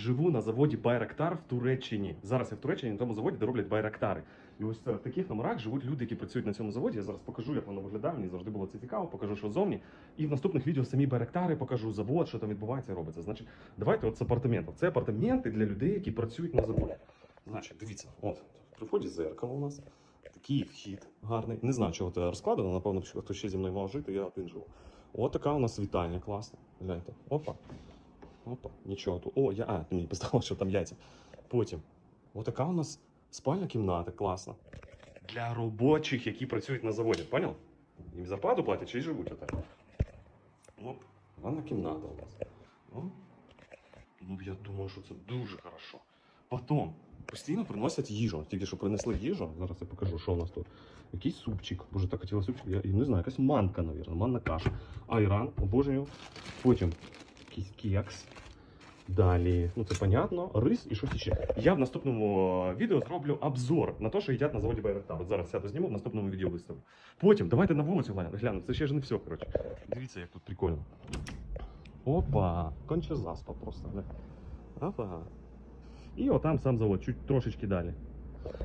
живу на заводі Байрактар в Туреччині. Зараз я в Туреччині на тому заводі, де роблять байрактари. І ось е, в таких номерах живуть люди, які працюють на цьому заводі. Я зараз покажу, як воно виглядає. Мені завжди було це цікаво. Покажу, що зовні. І в наступних відео самі байрактари покажу завод, що там відбувається робиться. Значить, давайте от з апартаментів. Це апартаменти для людей, які працюють на заводі. Значить, дивіться, от при вході зеркало у нас. Такий вхід гарний. Не знаю, чого це розкладено. Напевно, хто ще зі мною мав жити, я один живу. От така у нас вітальня класна. Гляньте. Опа. Опа. Нічого тут. О, я. А, ти мені поставив, що там яйця. Потім. Отака у нас спальня кімната класна. Для робочих, які працюють на заводі. Поняв? Їм зарплату платять чи й живуть отак. Оп. Ванна кімната у нас. О. Ну, я думаю, що це дуже хорошо. Потім постійно приносять їжу. Тільки що принесли їжу. Зараз я покажу, що у нас тут. Якийсь супчик. Боже, так хотіла супчик. Я і не знаю, якась манка, навірно, манна каша. Айран, обожнюю. Потім якийсь кекс. Далі, ну це понятно, рис і щось ще. Я в наступному е, відео зроблю обзор на те, що їдять на заводі Байрактар. От зараз сяду зніму, в наступному відео виставлю. Потім давайте на вулицю глянемо. Це ще ж не все, коротше. Дивіться, як тут прикольно. Опа, конче заспа просто. Да. Опа. І отам сам завод, чуть трошечки далі.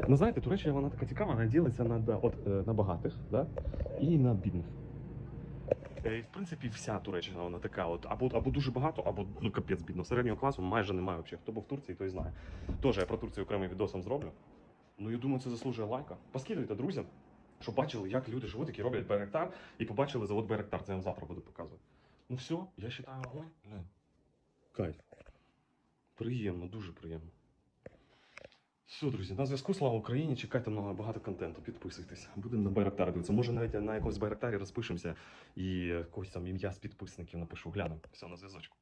Ну знаєте, Туреччина вона така цікава, вона ділиться на, от, е, на багатих да? і на бідних. Е, В принципі, вся Туреччина вона така, от або, або дуже багато, або ну капець бідно. Середнього класу майже немає взагалі. Хто був в Турції, той знає. Теж я про Турцію окремий відосом зроблю. Ну я думаю, це заслужує лайка. Поскидуйте друзям, щоб бачили, як люди живуть, які роблять Байрактар, і побачили завод Байрактар. Це я вам завтра буду показувати. Ну все, я вважаю, огонь. Кайф. Приємно, дуже приємно. Все, друзі, на зв'язку слава Україні. Чекайте на багато контенту. Підписуйтесь. Будемо на Байрактар дивитися. Може навіть на якомусь Байрактарі розпишемося і когось там ім'я з підписників напишу. Глянемо. Все на зв'язочку.